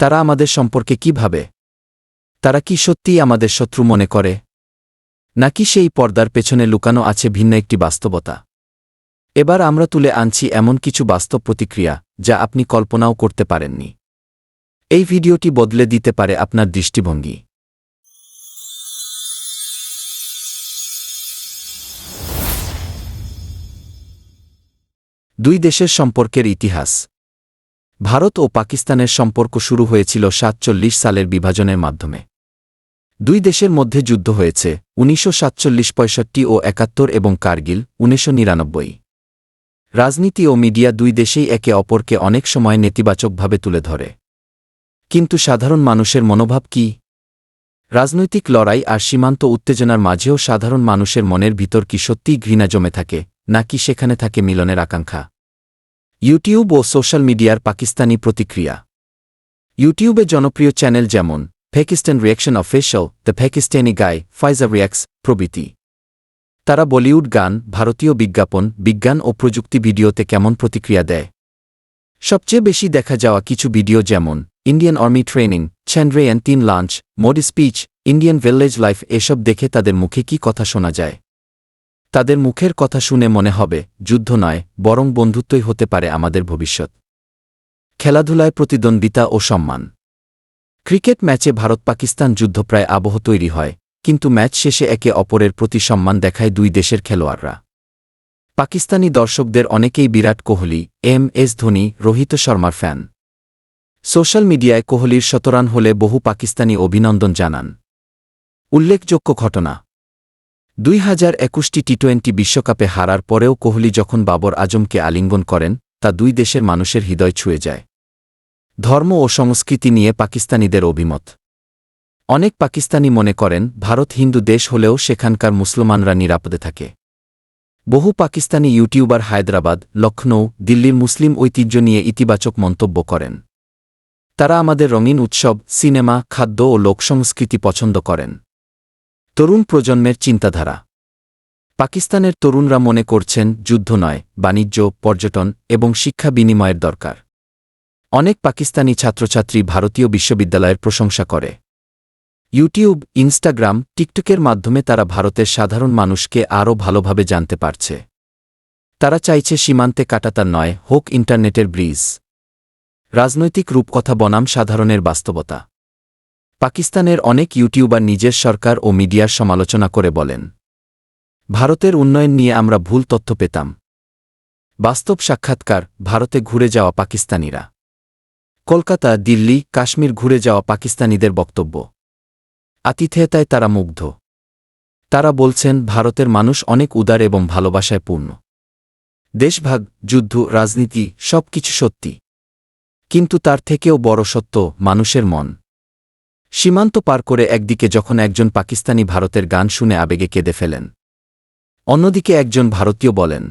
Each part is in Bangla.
তারা আমাদের সম্পর্কে কি ভাবে? তারা কি সত্যিই আমাদের শত্রু মনে করে? নাকি সেই পর্দার পেছনে লুকানো আছে ভিন্ন একটি বাস্তবতা? এবার আমরা তুলে আনছি এমন কিছু বাস্তব প্রতিক্রিয়া, যা আপনি কল্পনাও করতে পারেননি। এই ভিডিওটি বদলে দিতে পারে আপনার দৃষ্টিভঙ্গি। দুই দেশের সম্পর্কের ইতিহাস। ভারত ও পাকিস্তানের সম্পর্ক শুরু হয়েছিল সাতচল্লিশ সালের বিভাজনের মাধ্যমে। দুই দেশের মধ্যে যুদ্ধ হয়েছে, উনিশশো সাতচল্লিশ পঁয়ষট্টি ও একাত্তর এবং কার্গিল, উনিশশো নিরানব্বই। রাজনীতি ও মিডিয়া দুই দেশেই একে অপরকে অনেক সময় নেতিবাচকভাবে তুলে ধরে। কিন্তু সাধারণ মানুষের মনোভাব কি? রাজনৈতিক লড়াই আর সীমান্ত উত্তেজনার মাঝেও সাধারণ মানুষের মনের ভিতর কি সত্যিই ঘৃণা জমে থাকে, নাকি সেখানে থাকে মিলনের আকাঙ্ক্ষা? ইউটিউব ও সোশ্যাল মিডিয়ার পাকিস্তানি প্রতিক্রিয়া। ইউটিউবে জনপ্রিয় চ্যানেল যেমন Pakistan reaction official the Pakistani guy Faiza reacts প্রভৃতি তারা বলিউড গান, ভারতীয় বিজ্ঞাপন, বিজ্ঞান ও প্রযুক্তি ভিডিওতে কেমন প্রতিক্রিয়া দেয়? সবচেয়ে বেশি দেখা যাওয়া কিছু ভিডিও যেমন ইন্ডিয়ান আর্মি ট্রেনিং চ্যান্ড্রেয়ান তিন launch Modi speech Indian village life এসব দেখে তাদের মুখে কি কথা শোনা যায়? তাদের মুখের কথা শুনে মনে হবে, যুদ্ধ নয়, বরং বন্ধুত্বই হতে পারে আমাদের ভবিষ্যৎ। খেলাধুলায় প্রতিদ্বন্দ্বিতা ও সম্মান। ক্রিকেট ম্যাচে ভারত পাকিস্তান যুদ্ধ প্রায় আবহ তৈরি হয়, কিন্তু ম্যাচ শেষে একে অপরের প্রতি সম্মান দেখায় দুই দেশের খেলোয়াড়রা। পাকিস্তানি দর্শকদের অনেকেই বিরাট কোহলি, এম এস ধোনি, রোহিত শর্মার ফ্যান। সোশ্যাল মিডিয়ায় কোহলির শতরান হলে বহু পাকিস্তানি অভিনন্দন জানান। উল্লেখযোগ্য ঘটনা। দুই হাজার একুশটি টি টোয়েন্টি বিশ্বকাপে হারার পরেও কোহলি যখন বাবর আজমকে আলিঙ্গন করেন, তা দুই দেশের মানুষের হৃদয় ছুঁয়ে যায়। ধর্ম ও সংস্কৃতি নিয়ে পাকিস্তানিদের অভিমত। অনেক পাকিস্তানি মনে করেন, ভারত হিন্দু দেশ হলেও সেখানকার মুসলমানরা নিরাপদে থাকে। বহু পাকিস্তানি ইউটিউবার হায়দ্রাবাদ লখনৌ দিল্লির মুসলিম ঐতিহ্য নিয়ে ইতিবাচক মন্তব্য করেন। তারা আমাদের রঙিন উৎসব, সিনেমা, খাদ্য ও লোকসংস্কৃতি পছন্দ করেন। তরুণ প্রজন্মের চিন্তাধারা। পাকিস্তানের তরুণরা মনে করছেন যুদ্ধ নয়, বাণিজ্য, পর্যটন এবং শিক্ষা বিনিময়ের দরকার। অনেক পাকিস্তানি ছাত্রছাত্রী ভারতীয় বিশ্ববিদ্যালয়ের প্রশংসা করে। ইউটিউব, ইনস্টাগ্রাম, টিকটকের মাধ্যমে তারা ভারতের সাধারণ মানুষকে আরও ভালোভাবে জানতে পারছে। তারা চাইছে সীমান্তে কাটাতার নয়, হোক ইন্টারনেটের ব্রিজ। রাজনৈতিক রূপকথা বনাম সাধারণের বাস্তবতা। পাকিস্তানের অনেক ইউটিউবার নিজের সরকার ও মিডিয়ার সমালোচনা করে বলেন, ভারতের উন্নয়ন নিয়ে আমরা ভুল তথ্য পেতাম। বাস্তব সাক্ষাৎকার, ভারতে ঘুরে যাওয়া পাকিস্তানিরা। কলকাতা, দিল্লি, কাশ্মীর ঘুরে যাওয়া পাকিস্তানিদের বক্তব্য। আতিথেয়তায় তারা মুগ্ধ। তারা বলছেন, ভারতের মানুষ অনেক উদার এবং ভালোবাসায় পূর্ণ। দেশভাগ, যুদ্ধ, রাজনীতি সব কিছু সত্যি। কিন্তু তার থেকেও বড় সত্য, মানুষের মন। সীমান্ত পার করে একদিকে যখন একজন পাকিস্তানি ভারতের গান শুনে আবেগে কেঁদে ফেলেন, অন্যদিকে একজন ভারতীয় বলেন,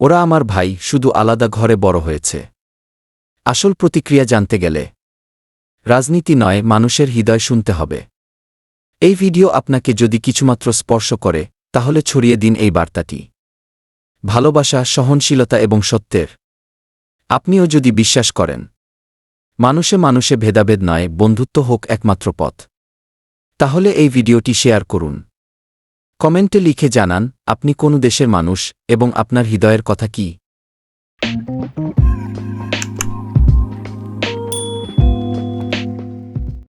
ওরা আমার ভাই, শুধু আলাদা ঘরে বড় হয়েছে। আসল প্রতিক্রিয়া জানতে গেলে, রাজনীতি নয়, মানুষের হৃদয় শুনতে হবে। এই ভিডিও আপনাকে যদি কিছুমাত্র স্পর্শ করে, তাহলে ছড়িয়ে দিন এই বার্তাটি। ভালোবাসা, সহনশীলতা এবং সত্যের। আপনিও যদি বিশ্বাস করেন মানুষে মানুষে ভেদাভেদ নয়, বন্ধুত্ব হোক একমাত্র পথ। তাহলে এই ভিডিওটি শেয়ার করুন। কমেন্টে লিখে জানান, আপনি কোন দেশের মানুষ এবং আপনার হৃদয়ের কথা কি?